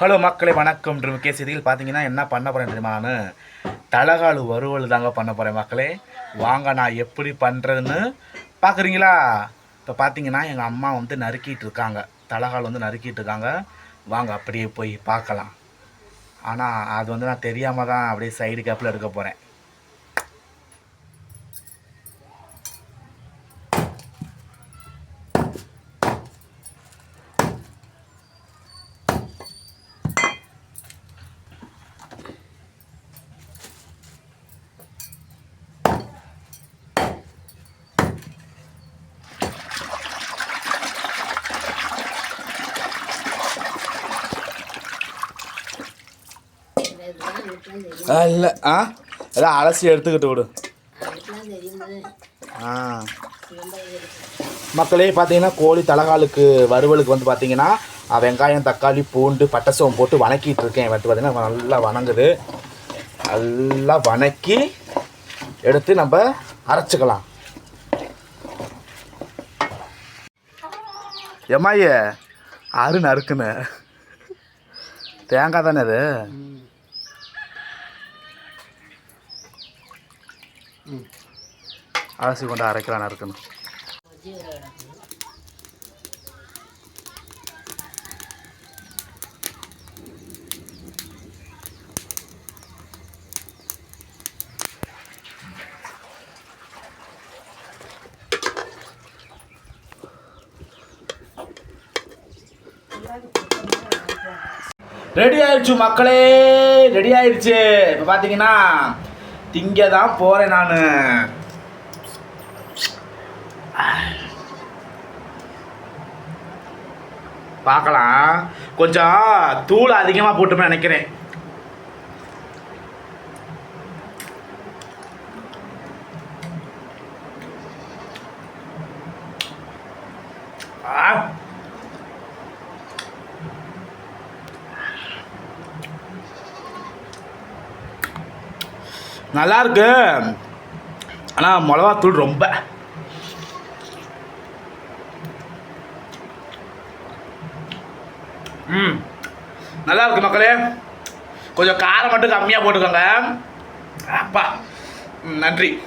Hello மக்களே வணக்கம். முக்கிய செய்தியில் பார்த்தீங்கன்னா என்ன பண்ண போகிறேன் தெரியுமா நான்? தலகாலு வறுவல் தாங்க பண்ண போகிறேன் மக்களே. வாங்க நான் எப்படி பண்ணுறதுன்னு பார்க்குறீங்களா இப்போ பார்த்தீங்கன்னா எங்கள் அம்மா வந்து நறுக்கிட்டு இருக்காங்க. தலகால் வந்து நறுக்கிட்டு இருக்காங்க. வாங்க அப்படியே போய் பார்க்கலாம். ஆனால் அது வந்து நான் தெரியாமல் தான் அப்படியே சைடு கேப்பில் எடுக்க போகிறேன் இல்லை. ஆ? எல்லாம் அலசி எடுத்துக்கிட்டு விடு. ஆ. மக்களே பார்த்தீங்கன்னா கோழி தலகாலுக்கு வறுவலுக்கு வந்து பார்த்தீங்கன்னா வெங்காயம் தக்காளி பூண்டு பட்டை சோம்பு போட்டு வணக்கிட்டு இருக்கேன். வந்து பார்த்தீங்கன்னா நல்லா வணங்குது. நல்லா வணக்கி எடுத்து நம்ம அரைச்சிக்கலாம். எம்மாயே அரு நறுக்குன்னு தேங்காய் தானே அது? அலசி கொண்டு அரைக்கலாம் நறுக்கணும் ரெடி ஆயிடுச்சு மக்களே ரெடி ஆயிடுச்சு. இப்போ பார்த்தீங்கன்னா திங்க தான் போகிறேன் நான். பார்க்கலாம். கொஞ்சம் தூள் அதிகமாக போட்டுமே நினைக்கிறேன். ஆ. நல்லா இருக்கு ஆனால் மிளகாத்தூள் ரொம்ப. ம். நல்லா இருக்கு மக்களே. கொஞ்சம் காரம் மட்டும் கம்மியாக போட்டுக்கோங்க. அப்பா. ம், நன்றி.